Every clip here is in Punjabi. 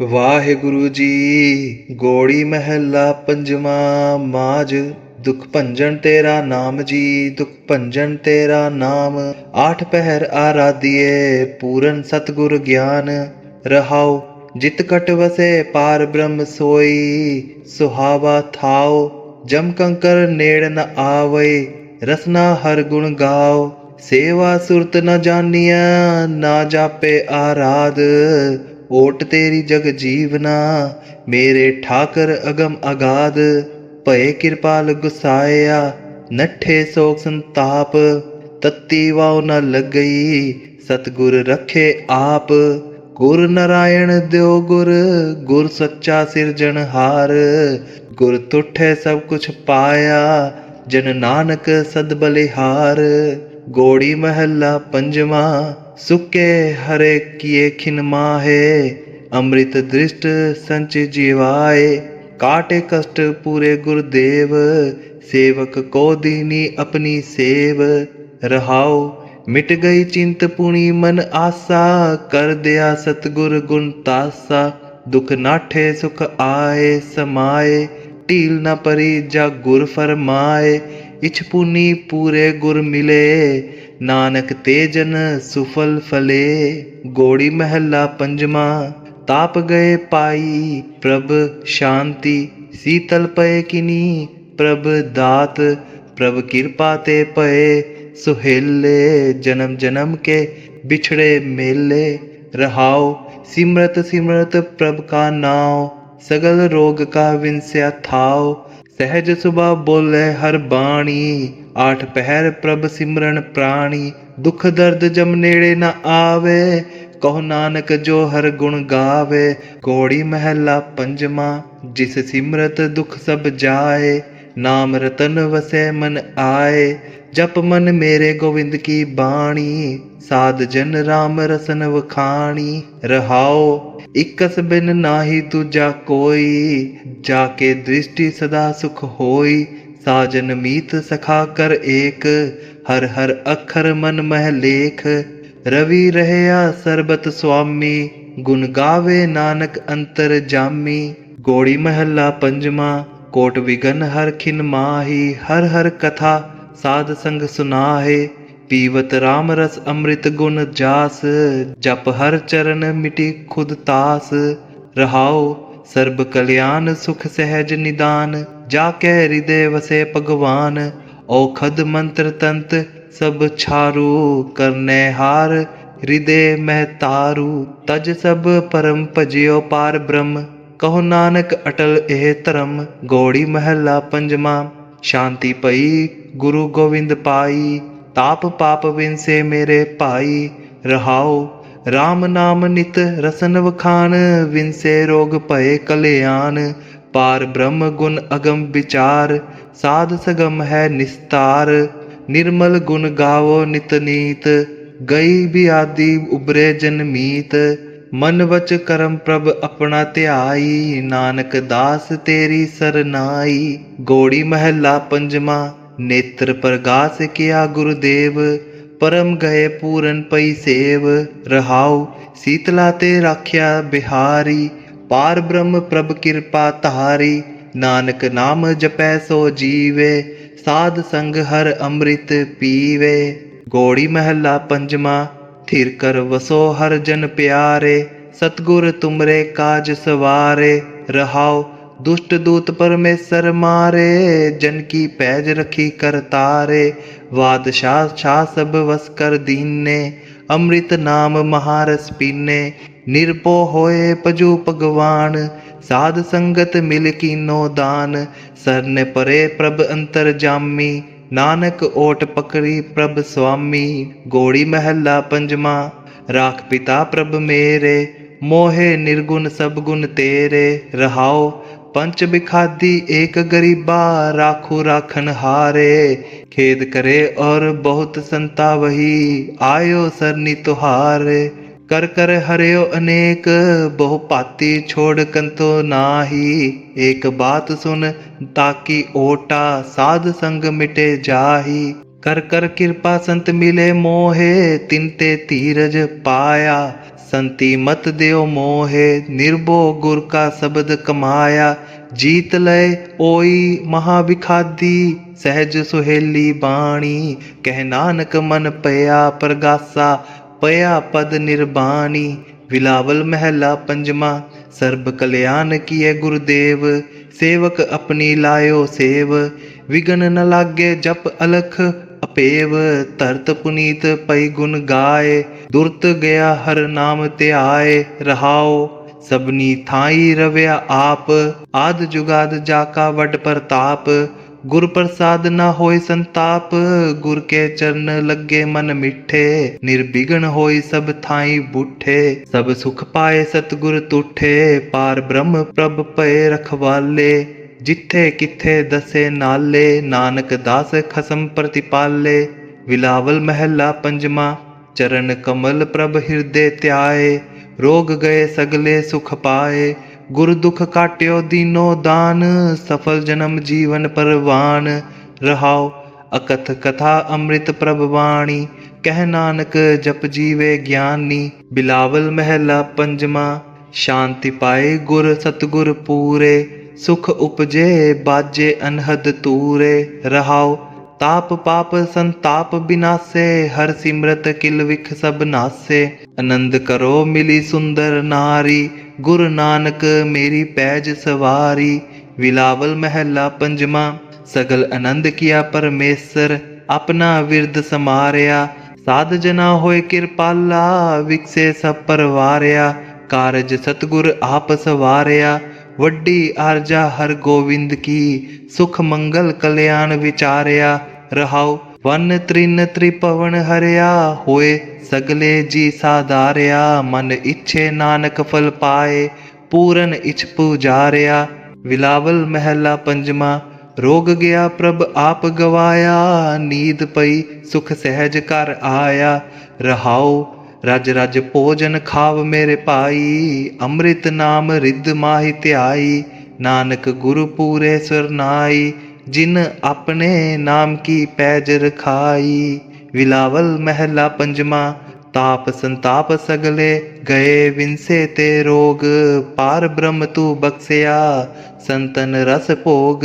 ਵਾਹਿਗੁਰੂ ਜੀ, ਗੋੜੀ ਮਹਿਲਾ ਪੰਜਵਾਂ ਮਾਜ ਦੁਖ ਭੰਜਨ ਤੇਰਾ ਨਾਮ ਜੀ, ਦੁਖ ਭੰਜਨ ਤੇਰਾ ਨਾਮ। ਆਠ ਪਹਿਰ ਆਰਾਧੀਏ ਪੂਰਨ ਸਤਗੁਰ ਗਿਆਨ। ਰਹਾਉ, ਜਿਤ ਕਟ ਵਸੇ, ਪਾਰ ਬ੍ਰਹਮ ਸੋਈ। ਸੁਹਾਵਾ ਥਾਉ, ਜਮ ਕੰਕਰ ਨੇੜ ਨ ਆਵੇ ਰਸਨਾ ਹਰ ਗੁਣ ਗਾਓ ਸੇਵਾ ਸੁਰਤ ਨ ਜਾਣੀਐ ਨਾ ਜਾਪੇ ਆਰਾਧ। ਓਟ ਤੇਰੀ ਜਗ ਜੀਵਨਾ ਮੇਰੇ ਠਾਕਰ ਅਗਮ ਅਗਾਦ, ਭਏ ਕਿਰਪਾਲ ਗੁਸਾਇਆ, ਨੱਠੇ ਸੋਗ ਸੰਤਾਪ, ਤਤੀ ਵਾਉ ਨ ਲੱਗਈ, ਸਤਗੁਰ ਰਖੇ ਆਪ, ਗੁਰ ਨਰਾਇਣ ਦਿਓ ਗੁਰ ਗੁਰ ਸੱਚਾ ਸਿਰਜਣਹਾਰ ਗੁਰ ਤੁਠੇ ਸਭ ਕੁਛ ਪਾਇਆ, ਜਨ ਨਾਨਕ ਸਦ ਬਲਿਹਾਰ, ਗੋੜੀ ਮਹੱਲਾ ਪੰਜਵਾਂ सुके हरे किए खिनमा माहे, अमृत दृष्ट संच जीवाय काटे कष्ट पूरे गुरुदेव, सेवक को दीनी अपनी सेव। रहाओ, मिट गई चिंत पुणी मन आसा, कर दिया सतगुर गुण तासा। दुख नाठे सुख आए समाए, टील न परी जा गुर फरमाए। इछपुनी पूरे गुर मिले, नानक तेजन सुफल फले। गोड़ी महला पंजमा, ताप गए पाई, प्रभ शांति शीतल पय किनी। प्रभ दात, प्रभ कृपा ते पय सुहेले जन्म जन्म के बिछड़े मेले। रहाओ, सिमरत सिमरत प्रभ का नाव सगल रोग का विंस्या थाओ। ਸਹਿਜ ਸੁਭਾ ਬੋਲੇ ਹਰ ਬਾਣੀ, ਆਠ ਪਹਿਰ ਪ੍ਰਭ ਸਿਮਰਨ ਪ੍ਰਾਣੀ, ਦੁਖ ਦਰਦ ਜਮ ਨੇੜੇ ਨਾ ਆਵੇ, ਕਹੋ ਨਾਨਕ ਜੋ ਹਰ ਗੁਣ ਗਾਵੇ ਕੋੜੀ ਮਹਿਲਾ ਪੰਜਵਾਂ ਜਿਸ ਸਿਮਰਤ ਦੁਖ ਸਭ ਜਾਏ, ਨਾਮ ਰਤਨ ਵਸੈ ਮਨ ਆਏ, ਜਪ ਮਨ ਮੇਰੇ ਗੋਵਿੰਦ ਕੀ ਬਾਣੀ, ਸਾਧ ਜਨ ਰਾਮ ਰਸਨ ਵਖਾਣੀ ਰਹਾਓ इकस बिन नाही तुजा कोई जाके दृष्टि सदा सुख होई साजन मीत सखा कर एक हर हर अखर मन मह लेख रवि रहया सरबत स्वामी गुण गावे नानक अंतर जामी गोड़ी महला पंजमा कोट विघन हर खिन माही हर हर कथा साध संग सुनाहे ਪੀਵਤ RAM ਰਸ ਅੰਮ੍ਰਿਤ ਗੁਣ ਜਾਸ, ਜਪ ਹਰ ਚਰਨ ਮਿਟੀ ਖੁਦ ਤਾਸ। ਰਹਾਓ ਸਰਬ ਕਲਿਆਣ ਸੁਖ ਸਹਿਜ ਨਿਦਾਨ, ਜਾ ਕੇ ਹਿਰਦੇ ਵਸੇ ਭਗਵਾਨ। ਔਖਦ ਮੰਤਰ ਤੰਤ ਸਭ ਛਾਰੂ, ਕਰਨੇ ਹਾਰ ਹਿਰਦੇ ਮਹਿ ਤਾਰੂ। ਤਜ ਸਭ ਪਰਮ ਭਜਿਓ ਪਾਰ ਬ੍ਰਹਮ, ਕਹੋ ਨਾਨਕ ਅਟਲ ਇਹ ਧਰਮ। ਗੋੜੀ ਮਹਿਲਾ ਪੰਜਵਾਂ, ਸ਼ਾਂਤੀ ਪਈ ਗੁਰੂ ਗੋਬਿੰਦ ਪਾਈ। ਤਾਪ ਪਾਪ ਵਿੰਸੇ ਮੇਰੇ ਭਾਈ, ਰਹਾਓ। RAM ਨਾਮ ਨਿਤ ਰਸਨ ਵਖਾਨ, ਵਿੰਸੇ ਰੋਗ ਭਏ ਕਲਿਆਣ। ਪਾਰ ਬ੍ਰਹਮ ਗੁਣ ਅਗਮ ਵਿਚਾਰ, ਸਾਧ ਸਗਮ ਹੈ ਨਿਸਤਾਰ। ਨਿਰਮਲ ਗੁਣ ਗਾਵੋ ਨਿਤ ਨੀਤ, ਗਈ ਬਿਆਦੀ ਉਬਰੇ ਜਨਮੀਤ ਮਨ ਵਚ ਕਰਮ ਪ੍ਰਭ ਆਪਣਾ ਧਿਆਈ, ਨਾਨਕ ਦਾਸ ਤੇਰੀ ਸਰਨਾਈ। ਗੋੜੀ ਮਹਿਲਾ ਪੰਜਵਾਂ नेत्र प्रगास किया गुरुदेव, परम गए पूरन पई सेव रहाओ, शीतला ते राख्या बिहारी, पार ब्रह्म प्रभ कृपा तारी। नानक नाम जपै सो जीवे, साध संग हर अमृत पीवे। गोड़ी महला पंजमा, थिर कर वसो हर जन प्यारे। सतगुर तुमरे काज सवारे। रहाओ दुष्ट दूत परमेश्वर मारे, जन की पैज रखी कर तारे। बादशाह शाह सब वस कर दीन ने अमृत नाम महारस पीने। निरपो होए पजू भगवान साध संगत मिल की नो दान। सरन परे प्रभ अंतर जामी, नानक ओट पकड़ी प्रभ स्वामी। गोड़ी महला पंजमा, राख पिता प्रभ मेरे, मोहे निर्गुण सब गुण तेरे। रहाओ ਪੰਚ ਬਿਖਾਦੀ ਏਕ ਗਰੀਬਾ ਰਾਖੂ ਰਾਖਨ ਹਾਰੇ। ਖੇਦ ਕਰੇ ਔਰ ਬਹੁਤ ਸੰਤਾ ਵਹੀ ਆਇਓ ਸਰਨੀ ਤੁਹਾਰੇ। ਕਰ ਕਰ ਹਰਿਓ ਅਨੇਕ, ਬਹੁ ਭਾਤੀ ਛੋੜ ਕੰਤੋ ਨਾਹੀ। ਏਕ ਬਾਤ ਸੁਨ ਤਾਕੀ ਓਟਾ, ਸਾਧ ਸੰਗ ਮਿਟੇ ਜਾਹੀ। ਕਰ ਕਰ ਕਿਰਪਾ ਸੰਤ ਮਿਲੇ ਮੋਹੇ, ਤਿਨ ਤੇ ਧੀਰਜ ਪਾਇਆ। ਸੰਤੀ ਮਤ ਦਿਓ ਮੋਹੇ ਨਿਰਭੋ ਗੁਰ ਕਾ ਸ਼ਬਦ ਕਮਾਇਆ, ਜੀਤ ਲਏ ਓਈ ਮਹਾ ਵਿਖਾਦੀ ਸਹਿਜ ਸੁਹੇਲੀ ਬਾਣੀ, ਕਹਿ ਨਾਨਕ ਮਨ ਪਿਆ ਪ੍ਰਗਾਸਾ, ਪਿਆ ਪਦ ਨਿਰਬਾਣੀ, ਵਿਲਾਵਲ ਮਹਿਲਾ ਪੰਜਵਾ ਸਰਬ ਕਲਿਆਣ ਕੀਏ ਗੁਰਦੇਵ, ਸੇਵਕ ਆਪਣੀ ਲਾਇਓ ਸੇਵ, ਵਿਗਨ ਨ ਲਾਗੇ ਜਪ ਅਲਖ अपेव तरत पुनीत पै गुण गाए, दुर्त गया हर नाम ते आए, रहाओ, सबनी थाई रव्या आप, आद जुगाद जाका वट प्रताप गुर प्रसाद न होय संताप, गुर के चरण लगे मन मिठे निर्बिघन होय सब थाई बूठे, सब सुख पाए सतगुर तुठे, पार ब्रह्म प्रभ पे रखवाले। ਜਿੱਥੇ ਕਿੱਥੇ ਦਸੇ ਨਾਲੇ ਨਾਨਕ ਦਾਸ ਖਸਮ ਪ੍ਰਤਿਪਾਲੇ ਵਿਲਾਵਲ ਮਹਿਲਾ ਪੰਜਵਾ ਚਰਨ ਕਮਲ ਪ੍ਰਭ ਹਿਰਦੇ ਧਿਆਏ ਰੋਗ ਗਏ ਸਗਲੇ ਸੁਖ ਪਾਏ ਗੁਰ ਦੁਖ ਕਾਟਿਓ ਦੀਨੋ ਦਾਨ ਸਫਲ ਜਨਮ ਜੀਵਨ ਪਰਵਾਨ ਰਹਾਉ ਅਕਥ ਕਥਾ ਅੰਮ੍ਰਿਤ ਪ੍ਰਭ ਬਾਣੀ ਕਹਿ ਨਾਨਕ ਜਪ ਜੀਵੇ ਗਿਆਨੀ ਬਿਲਾਵਲ ਮਹਿਲਾ ਪੰਜਵਾ ਸ਼ਾਂਤੀ ਪਾਏ ਗੁਰ ਸਤਗੁਰ ਪੂਰੇ ਸੁਖ ਉਪਜੇ, ਬਾਜੇ ਅਨਹਦ ਤੂਰੇ ਰਹਾਉ। ਤਾਪ ਪਾਪ ਸੰਤਾਪ ਬਿਨਾਸੇ, ਹਰ ਸਿਮਰਤ ਕਿਲ ਵਿਖ ਸਭ ਨਾਸੇ। ਆਨੰਦ ਕਰੋ ਮਿਲੀ ਸੁੰਦਰ ਨਾਰੀ, ਗੁਰ ਨਾਨਕ ਮੇਰੀ ਪੈਜ ਸਵਾਰੀ। ਵਿਲਾਵਲ ਮਹਿਲਾ ਪੰਜਵਾ, ਸਗਲ ਆਨੰਦ ਕੀਆ ਪਰਮੇਸ਼ਰ, ਆਪਣਾ ਵਿਰਦ ਸਮਾਰਿਆ। ਸਾਧ ਜਨਾ ਹੋਏ ਕਿਰਪਾਲਾ, ਵਿਕਸੇ ਸਭ ਪਰਵਾਰਿਆ। ਕਾਰਜ ਸਤਗੁਰ ਆਪ ਸਵਾਰਿਆ। ਵੱਡੀ ਆਰਜਾ ਹਰ ਗੋਵਿੰਦ ਕੀ ਸੁਖ ਮੰਗਲ ਕਲਿਆਣ ਵਿਚਾਰਿਆ ਰਹਾਉ ਵਨ ਤ੍ਰਿਨ ਤ੍ਰਿਪਵਨ ਹਰਿਆ ਹੋਏ ਸਗਲੇ ਜੀ ਸਾਧਾਰਿਆ ਮਨ ਇੱਛੇ ਨਾਨਕ ਫਲ ਪਾਏ ਪੂਰਨ ਇਛ ਪੂਜਾਰਿਆ ਵਿਲਾਵਲ ਮਹਿਲਾ ਪੰਜਵਾ ਰੋਗ ਗਿਆ ਪ੍ਰਭ ਆਪ ਗਵਾਇਆ ਨੀਂਦ ਪਈ ਸੁਖ ਸਹਿਜ ਕਰ ਆਇਆ ਰਹਾਉ रज रज भोजन खाव मेरे पाई, अमृत नाम रिद माहि त्याई। नानक गुरु पूरे सुरनाई जिन अपने नाम की पैज रखाई। विलावल महला पंजमा, ताप संताप सगले, गए विंसे ते रोग। पार ब्रह्म तू बख्सया संतन रस भोग।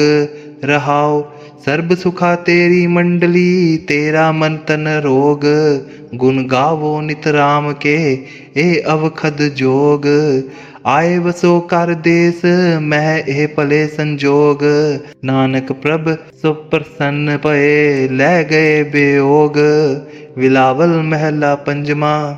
रहाओ ਸਰਬ ਸੁਖਾ ਤੇਰੀ ਮੰਡਲੀ, ਤੇਰਾ ਮੰਤਨ ਰੋਗ। ਗੁਣ ਗਾਵੋ ਨਿਤ ਰਾਮ ਕੇ, ਇਹ ਅਵਖਦ ਜੋਗ। ਆਏ ਵਸੋ ਕਰ ਦੇਸ, ਮਹਿ ਇਹ ਭਲੇ ਸੰਜੋਗ। ਨਾਨਕ ਪ੍ਰਭ ਸੋ ਪ੍ਰਸੰਨ ਭਏ, ਲੈ ਗਏ ਬਿਯੋਗ ਵਿਲਾਵਲ ਮਹਿਲਾ ਪੰਜਵਾ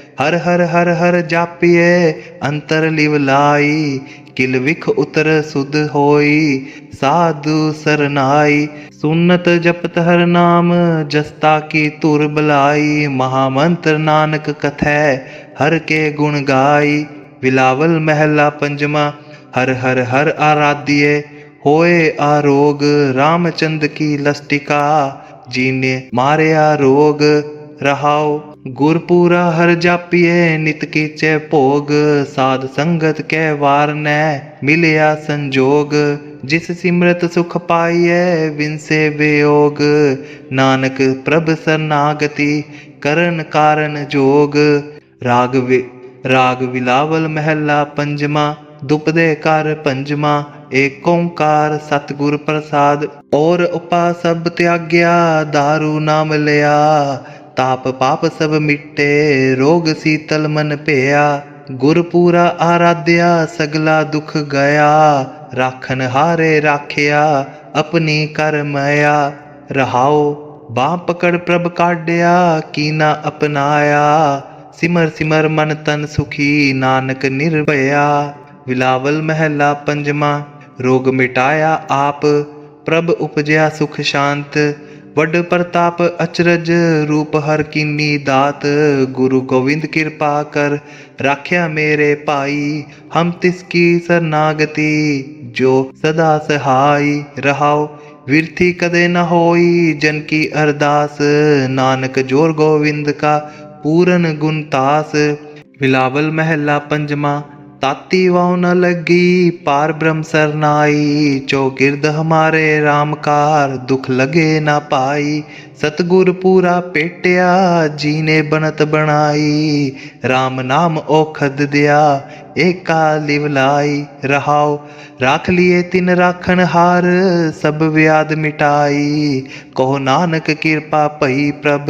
हर हर हर हर जापिए, अंतर लिव लाई, किल विख उतर सुध होई, साधु सरनाई, सुन्नत जपत हर नाम, जस्ता की तुर बलाई, महामंत्र नानक कथ, हर के गुण गाई बिलावल महला पंजमा, हर हर हर आराध्य होए आरोग रामचंद की लस्टिका जी ने मारे आरोग रहाओ ਗੁਰਪੂਰਾ ਹਰ ਜਾਪੀਏ ਨਿਤ ਕੀਚੇ ਭੋਗ। ਸਾਧ ਸੰਗਤ ਕੈ ਵਾਰਨੈ ਮਿਲਿਆ ਸੰਜੋਗ। ਜਿਸ ਸਿਮਰਤ ਸੁਖ ਪਾਈਐ ਵਿਨਸੇ ਵਿਯੋਗ ਨਾਨਕ ਪ੍ਰਭ ਸਰਨਾਗਤੀ, ਕਰਨ ਕਾਰਨ ਜੋਗ। ਰਾਗ ਰਾਗ ਵਿਲਾਵਲ ਮਹਿਲਾ ਪੰਜਵਾ ਦੁਪਦੇ ਕਰ ਪੰਜਵਾ ਏਕ ਓੰਕਾਰ ਸਤਿਗੁਰ ਪ੍ਰਸਾਦ। ਔਰ ਉਪਾ ਸਭ ਤਿਆਗਿਆ दारू ਨਾਮ ਲਿਆ। ਤਾਪ ਪਾਪ ਸਭ ਮਿਟੇ, ਰੋਗ ਸੀਤਲ ਮਨ ਭਿਆ। ਗੁਰ ਪੂਰਾ ਆਰਾਧਿਆ, ਸਗਲਾ ਦੁਖ ਗਿਆ ਰਾਖਨ ਹਾਰੇ ਰਾਖਿਆ, ਆਪਣੀ ਕਰ ਮਾਇਆ। ਰਹਾਉ ਬਾਹ ਪਕੜ ਪ੍ਰਭ ਕਾਢਿਆ ਕੀਨਾ ਅਪਨਾਇਆ ਸਿਮਰ ਸਿਮਰ ਮਨ ਤਨ ਸੁਖੀ, ਨਾਨਕ ਨਿਰਭਇਆ। ਵਿਲਾਵਲ ਮਹਿਲਾ ਪੰਜਵਾ, ਰੋਗ ਮਿਟਾਇਆ ਆਪ। ਪ੍ਰਭ ਉਪਜਿਆ ਸੁਖ ਸ਼ਾਂਤ। बड प्रताप अचरज रूप हर किन्नी दात गुरु गोविंद कृपा कर राख्या मेरे पाई हम तिसकी सरनागति जो सदा सहाय रहाओ विरथी कदे न होई जन की अरदास नानक ज़ोर गोविंद का पूरन गुणतास बिलावल महला पंजमा ताती वाव न लगी, पार ब्रह्म सरनाई जो हमारे रामकार, दुख लगे ना पाई। सतगुर पूरा पेटिया, जीने बनत बनाई। राम नाम ओखद दिया, एका लिवलाई रहाओ, राख लिए तिन राखन हार, सब व्याद मिटाई। कहो नानक कृपा पई प्रभ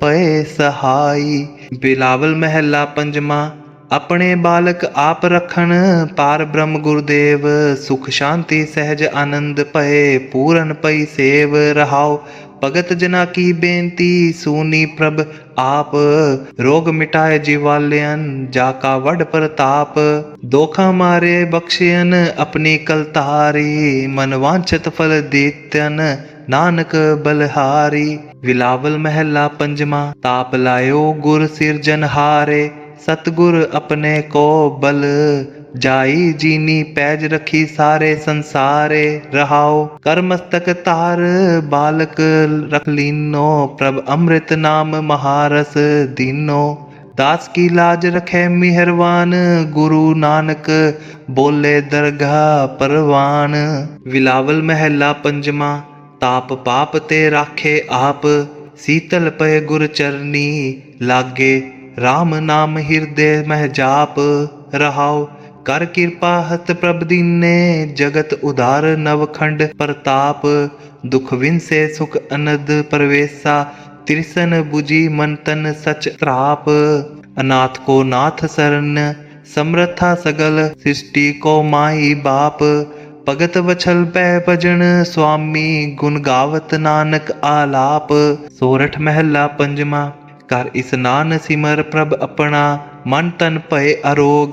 पय सहाई। बिलावल महला पंजमा ਪਏ ਸਹਾਈ ਬਿਲਾਵਲ ਮਹਿਲਾ ਪੰਜਵਾ ਆਪਣੇ ਬਾਲਕ ਆਪ ਰਖਣ ਪਾਰ ਬ੍ਰਹਮ ਗੁਰਦੇਵ ਸੁਖ ਸ਼ਾਂਤੀ ਸਹਿਜ ਆਨੰਦ ਪਏ ਪੂਰਨ ਪਈ ਸੇਵ ਰਹਾਉ ਭਗਤ ਜਨਾ ਕੀ ਬੇਨਤੀ ਸੂਨੀ ਪ੍ਰਭ ਆਪ ਰੋਗ ਮਿਟਾਏ ਜਿਵਾਲਿਆਨ ਜਾ ਕਾ ਵਡ ਪ੍ਰਤਾਪ ਦੋਖਾ ਮਾਰੇ ਬਖਸ਼ਿਆਨ ਆਪਣੀ ਕਲਤਾਰੀ ਮਨ ਵਾਂਛਤ ਫਲ ਦੇਤਨ ਨਾਨਕ ਬਲਹਾਰੀ ਵਿਲਾਵਲ ਮਹਿਲਾ ਪੰਜਵਾ ਤਾਪ ਲਾਇਓ ਗੁਰ ਸਿਰਜਨਹਾਰੇ सतगुर अपने को बल जाई, जीनी पैज रखी सारे संसारे रहाओ। कर्मस्तक तार बालक रख लीनो, प्रभ अमृत नाम महारस दीनो। दास की लाज रखे मिहरवान, गुरु नानक बोले दरगाह परवान। विलावल महला पंजमा, ताप पाप ते राखे आप। शीतल पय गुरचरणी, लागे राम नाम हृदय मह जाप रहाओ। कर कृपा हत प्रभ दीने, जगत उदार नवखंड प्रताप। दुख विनसे सुख अनद प्रवेशा, त्रिसन बुझी मंतन सच त्राप। अनाथ को नाथ शरण समर्था सगल सृष्टि को माई बाप। भगत वछल पै भजन, स्वामी गुण गावत नानक आलाप। सोरठ महला पंजमा। ਕਰ ਇਸਨਾਨ ਸਿਮਰ ਪ੍ਰਭ ਆਪਣਾ, ਮਨ ਤਨ ਭਏ ਅਰੋਗ।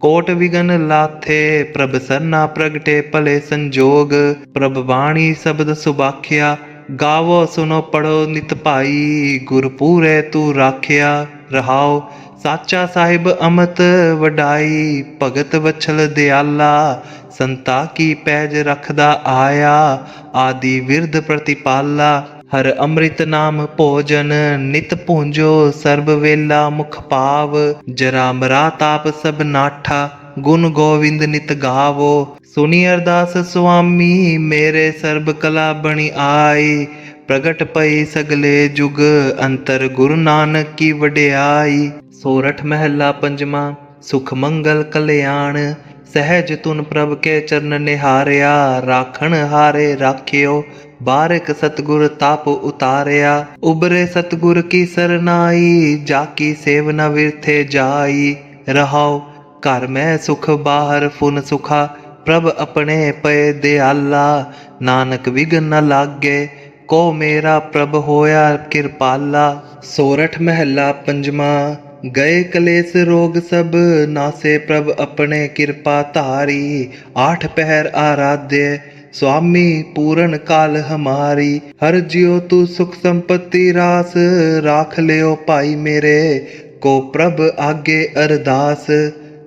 ਕੋਟ ਵਿਗਨ ਲਾਥੇ, ਪ੍ਰਭ ਸਰਨਾ ਪ੍ਰਗਟੇ ਭਲੇ ਸੰਜੋਗ। ਪ੍ਰਭ ਬਾਣੀ ਸ਼ਬਦ ਸੁਬਾਖਿਆ, ਗਾਵੋ ਸੁਨੋ ਪੜੋ ਨਿਤ ਭਾਈ। ਗੁਰ ਪੂਰੇ ਤੂੰ ਰਾਖਿਆ ਰਹਾਓ ਸਾਚਾ ਸਾਹਿਬ ਅਮਤ ਵਡਾਈ। ਭਗਤ ਵਛਲ ਦਿਆਲਾ, ਸੰਤਾ ਕੀ ਪੈਜ ਰਖਦਾ ਆਇਆ। ਆਦੀ ਵਿਰਧ ਪ੍ਰਤੀਪਾਲਾ ਹਰ ਅੰਮ੍ਰਿਤ ਨਾਮ ਭੋਜਨ, ਨਿਤ ਭੁੰਜੋ ਸਰਬ ਵੇਲਾ ਮੁਖ ਪਾਵ ਜਰਾ ਮਰਾ ਤਾਪ ਸਭ ਨਾਠਾ, ਗੁਣ ਗੋਵਿੰਦ ਨਿਤ ਗਾਵੋ। ਸੁਣੀ ਅਰਦਾਸ ਸੁਆਮੀ, ਮੇਰੇ ਸਰਬ ਕਲਾ ਬਣੀ ਆਈ। ਪ੍ਰਗਟ ਪਈ ਸਗਲੇ ਜੁਗ, ਅੰਤਰ ਗੁਰੂ ਨਾਨਕ ਕੀ ਵਡਿਆਈ। ਸੋਰਠ ਮਹਿਲਾ ਪੰਜਵਾ, ਸੁਖ ਮੰਗਲ ਕਲਿਆਣ। ਸਹਿਜ ਤੁਨ ਪ੍ਰਭ ਕੇ ਚਰਨ ਨਿਹਾਰਿਆ ਰਾਖਣ ਹਾਰੇ ਰਾਖਿਓ ਬਾਰਕ ਸਤਗੁਰ ਤਾਪ ਉਤਾਰਿਆ ਉਬਰੇ ਸਤਗੁਰ ਕੀ ਸਰਨਾਈ ਜਾ ਕੀ ਸੇਵਨਾ ਵਿਰਥੇ ਜਾਈ ਰਹਾਓ ਘਰ ਮੈਂ ਸੁਖ ਬਾਹਰ ਫੁਨ ਸੁਖਾ ਪ੍ਰਭ ਆਪਣੇ ਪਏ ਦਿਆਲਾ ਨਾਨਕ ਵਿਗਨ ਨ ਲਾਗੇ ਕੋ ਮੇਰਾ ਪ੍ਰਭ ਹੋਇਆ ਕਿਰਪਾਲਾ ਸੋਰਠ ਮਹਿਲਾ ਪੰਜਵਾ ਗਏ ਕਲੇਸ਼ ਰੋਗ ਸਭ, ਨਾਸੇ ਪ੍ਰਭ ਆਪਣੇ ਕਿਰਪਾ ਧਾਰੀ। ਆਠ ਪਹਿਰ ਆਰਾਧੇ, ਸੁਆਮੀ ਪੂਰਨ ਕਾਲ ਹਮਾਰੀ। ਹਰ ਜਿਉ ਤੂੰ ਸੁਖ ਸੰਪਤੀ ਰਾਸ, ਰਾਖ ਲਿਓ ਭਾਈ ਮੇਰੇ। ਕੋ ਪ੍ਰਭ ਆਗੇ ਅਰਦਾਸ,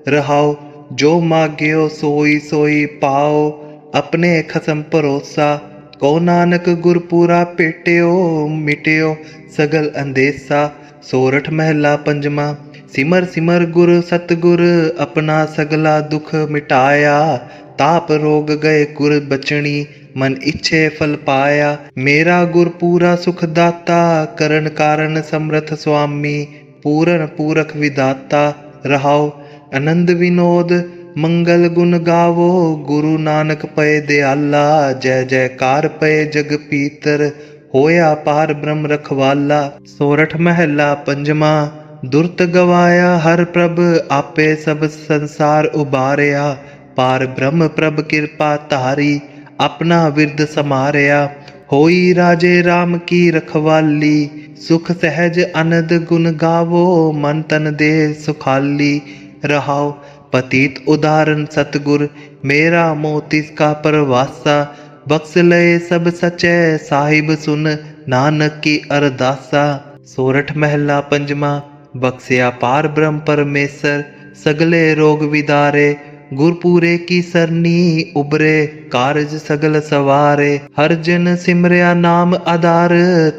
ਰਹਾਓ, ਜੋ ਮਾਗਿਓ ਸੋਈ ਸੋਈ ਪਾਓ। ਆਪਣੇ ਖਸਮ ਭਰੋਸਾ, ਕੋ ਨਾਨਕ ਗੁਰ ਪੂਰਾ ਭੇਟਿਓ, ਮਿਟਿਓ ਸਗਲ ਅੰਦੇਸਾ। ਸੋਰਠ ਮਹਿਲਾ ਪੰਜਵਾ ਸਿਮਰ ਸਿਮਰ ਗੁਰ ਸਤਗੁਰ ਆਪਣਾ ਸਗਲਾ ਦੁਖ ਮਿਟਾਇਆ। ਤਾਪ ਰੋਗ ਗਏ ਗੁਰ ਬਚਣੀ, ਮਨ ਇੱਛੇ ਫਲ ਪਾਇਆ। ਮੇਰਾ ਗੁਰ ਪੂਰਾ ਸੁਖ ਦਾਤਾ, ਕਰਨ ਕਾਰਨ ਸਮਰਥ ਸੁਆਮੀ। ਪੂਰਨ ਪੂਰਖ ਵਿਦਾਤਾ ਰਹਾਓ ਆਨੰਦ ਵਿਨੋਦ, ਮੰਗਲ ਗੁਣ ਗਾਵੋ। ਗੁਰੂ ਨਾਨਕ ਪਏ ਦਿਆਲਾ, ਜੈ ਜੈਕਾਰ ਪਏ ਜਗ ਪੀਤਰ ਹੋਇਆ ਪਾਰ ਬ੍ਰਹਮ ਰਖਵਾਲਾ, ਸੋਰਠ ਮਹਿਲਾ ਪੰਜਵਾ ਦੁਰਤ ਗਵਾਇਆ ਹਰ ਪ੍ਰਭ, ਆਪੇ ਸਭ ਸੰਸਾਰ ਉਬਾਰਿਆ। ਪਾਰ ਬ੍ਰਹਮ ਪ੍ਰਭ ਕਿਰਪਾ ਧਾਰੀ, ਆਪਣਾ ਵਿਰਦ ਸਮਾਰਿਆ। ਹੋਈ ਰਾਜੇ RAM ਕੀ ਰਖਵਾਲੀ, ਸੁਖ ਸਹਿਜ ਅਨੰਦ ਗੁਣ ਗਾਵੋ, ਮਨ ਤਨ ਦੇ ਸੁਖਾਲੀ। ਰਹਾਓ, ਪਤੀਤ ਉਦਾਹਰਨ ਸਤਗੁਰ, ਮੇਰਾ ਮੋਹ ਤਿਸ ਕਾ ਪਰਵਾਸਾ ਬਖਸ਼ ਲਏ ਸਭ ਸਚੈ, ਸਾਹਿਬ ਸੁਨ ਨਾਨਕ ਕੀ ਅਰਦਾਸਾ। ਸੋਰਠ ਮਹਿਲਾ ਪੰਜਵਾਂ ਬਖਸ਼ਿਆ ਪਾਰ ਬ੍ਰਹਮ ਪਰਮੇਸ਼ਰ, ਸਗਲੇ ਰੋਗ ਵਿਦਾਰੇ, ਗੁਰਪੂਰੇ ਕੀ ਸਰਨੀ ਉਬਰੇ ਕਾਰਜ ਸਗਲ ਸਵਾਰੇ। ਹਰ ਜਨ ਸਿਮਰਿਆ ਨਾਮ ਆਧਾਰ,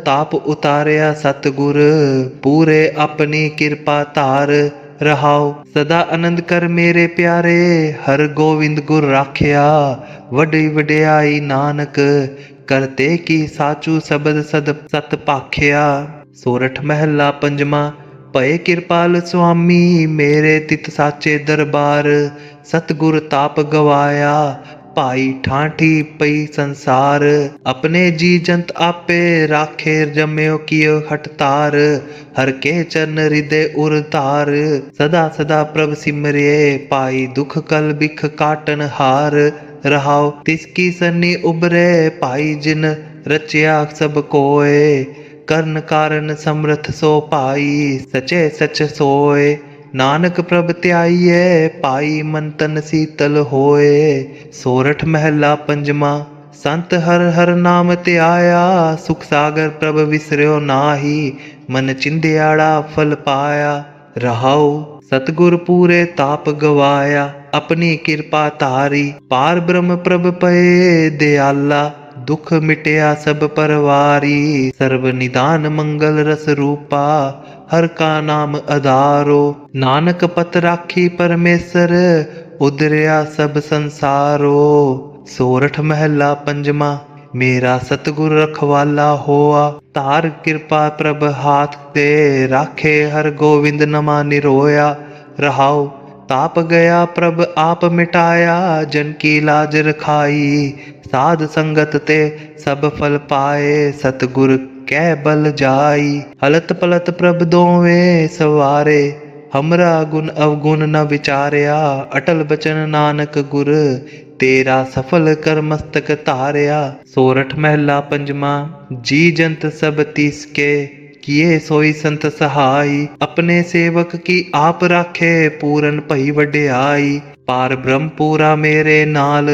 ਤਾਪ ਉਤਾਰਿਆ ਸਤਗੁਰ, ਪੂਰੇ ਆਪਣੀ ਕਿਰਪਾ ਧਾਰ। ਰਹਾਉ ਸਦਾ ਆਨੰਦ ਕਰ ਮੇਰੇ ਪਿਆਰੇ। ਹਰ ਗੋਵਿੰਦ ਗੁਰ ਰਾਖਿਆ, ਵੱਡੀ ਵਡਿਆਈ ਨਾਨਕ। ਕਰਤੇ ਕੀ ਸਾਚੂ ਸ਼ਬਦ ਸਦ ਸਤ ਪਾਖਿਆ। ਸੋਰਠ ਮਹਿਲਾ ਪੰਜਵਾਂ ਭਏ ਕਿਰਪਾਲ ਸੁਆਮੀ। ਮੇਰੇ ਤਿਤ ਸਾਚੇ ਦਰਬਾਰ, ਸਤਗੁਰ ਤਾਪ ਗਵਾਇਆ। पाई ठाठी पई संसार अपने जी जंत आपे राखे जमयो कियो हटतार हर के चरण हृदय उरतार सदा सदा प्रभ सिमरिये पाई दुख कल बिख काटन हार रहाओ तिसकी सन्नी उबरे पाई जिन रचिया सब कोय कर्ण कारण समर्थ सो पाई सचे सच सोए ਨਾਨਕ ਪ੍ਰਭ ਧਿਆਈਏ ਪਾਈ ਮਨ ਤਨ ਸੀਤਲ ਹੋਏ। ਸੋਰਠ ਮਹਿਲਾ ਪੰਜਵਾਂ ਸੰਤ ਹਰ ਹਰ ਨਾਮ ਧਿਆਇਆ। ਸੁਖ ਸਾਗਰ ਪ੍ਰਭ ਵਿਸਰਿਓ ਨਾਹੀ, ਮਨ ਚਿੰਦਿਆੜਾ ਫਲ ਪਾਇਆ। ਰਹਾਉ, ਸਤਗੁਰ ਪੂਰੇ ਤਾਪ ਗਵਾਇਆ। ਆਪਣੀ ਕਿਰਪਾ ਧਾਰੀ, ਪਾਰ ਬ੍ਰਹਮ ਪ੍ਰਭ ਪਏ। ਦਿਆਲਾ, ਦੁਖ ਮਿਟਿਆ ਸਭ ਪਰਵਾਰੀ। ਸਰਬ ਨਿਦਾਨ ਮੰਗਲ ਰਸ ਰੂਪਾ हर का नाम अधारो। नानक पत राखी परमेसर, उदरिया सब संसारो। सोरठ महला पंजमा, मेरा सतगुर रखवाला होआ। तार कृपा प्रभ हाथ दे, राखे हर गोविंद नमा निरोया। रहाओ, ताप गया प्रभ आप मिटाया। जन की लाज रखाई, साध संगत ते सब फल पाए। सतगुर ਕਹਿ ਬਲ ਜਾਈ। ਹਲਤ ਪਲਤ ਪ੍ਰਭ ਦੋਵੇਂ ਸਵਾਰੇ। ਹਮਰਾ ਗੁਣ ਅਵਗੁਣ ਨ ਵਿਚਾਰਿਆ। ਅਟਲ ਬਚਨ ਨਾਨਕ ਗੁਰ, ਤੇਰਾ ਸਫਲ ਕਰ ਮਸਤਕ ਧਾਰਿਆ। ਸੋਰਠ ਮਹਿਲਾ ਪੰਜਵਾਂ ਜੀ ਜੰਤ ਸਭ ਤਿਸ ਕੇ ਕੀਏ ਸੋਈ ਸੰਤ ਸਹਾਈ। ਆਪਣੇ ਸੇਵਕ ਕੀ ਆਪ ਰਾਖੇ, ਪੂਰਨ ਭਈ ਵਡਿਆਈ। ਪਾਰ ਬ੍ਰਹਮ ਪੂਰਾ ਮੇਰੇ ਨਾਲ,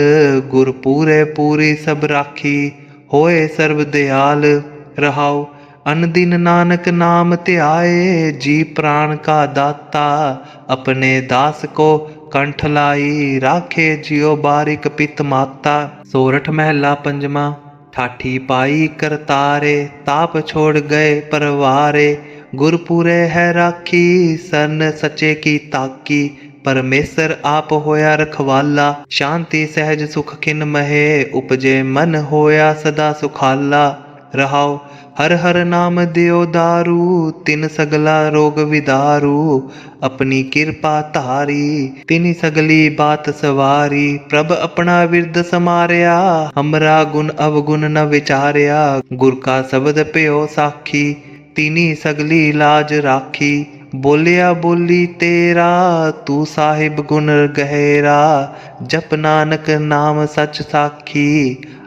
ਗੁਰ ਪੂਰੇ ਪੂਰੀ ਸਭ ਰਾਖੀ। ਹੋਏ ਸਰਬ ਦਿਆਲ। ਰਹਾਉ ਅਨ ਦਿਨ ਨਾਨਕ ਨਾਮ ਧਿਆਏ, ਜੀ ਪ੍ਰਾਣ ਕਾ ਦਾਤਾ, ਆਪਣੇ ਦਾਸ ਕੋ ਕੰਠ ਲਾਈ, ਰਾਖੇ ਜਿਉ ਬਾਰਿਕ ਪਿਤ ਮਾਤਾ। ਸੋਰਠ ਮਹਿਲਾ ਪੰਜਵਾਂ, ਠਾਠੀ ਪਾਈ ਕਰਤਾਰੇ, ਤਾਪ ਛੋੜ ਗਏ ਪਰਵਾਰੇ। ਗੁਰਪੁਰੇ ਹੈ ਰਾਖੀ, ਸਰਨ ਸਚੇ ਕੀ ਤਾਕੀ, ਪਰਮੇਸ਼ਰ ਆਪ ਹੋਇਆ ਰਖਵਾਲਾ। ਸ਼ਾਂਤੀ ਸਹਿਜ ਸੁਖ ਕਿਨ ਮਹੇ, ਉਪਜੇ ਮਨ ਹੋਇਆ ਸਦਾ ਸੁਖਾਲਾ। ਰਹਾਉ ਹਰ ਹਰ ਨਾਮ ਦਿਓ ਦਾਰੂ, ਤਿਨ ਸਗਲਾ ਰੋਗ ਵਿਦਾਰੂ। ਆਪਣੀ ਕਿਰਪਾ ਧਾਰੀ, ਤਿਨ ਸਗਲੀ ਬਾਤ ਸਵਾਰੀ। ਪ੍ਰਭ ਆਪਣਾ ਵਿਰਦ ਸਮਾਰਿਆ, ਹਮਰਾ ਗੁਣ ਅਵਗੁਣ ਨ ਵਿਚਾਰਿਆ। ਗੁਰ ਕਾ ਸ਼ਬਦ ਪਿਓ ਸਾਖੀ, ਤਿਨੀ ਸਗਲੀ ਲਾਜ ਰਾਖੀ। ਬੋਲਿਆ ਬੋਲੀ ਤੇਰਾ, ਤੂੰ ਸਾਹਿਬ ਗੁਣ ਗਹਿਰਾ। ਜਪ ਨਾਨਕ ਨਾਮ ਸਚ ਸਾਖੀ।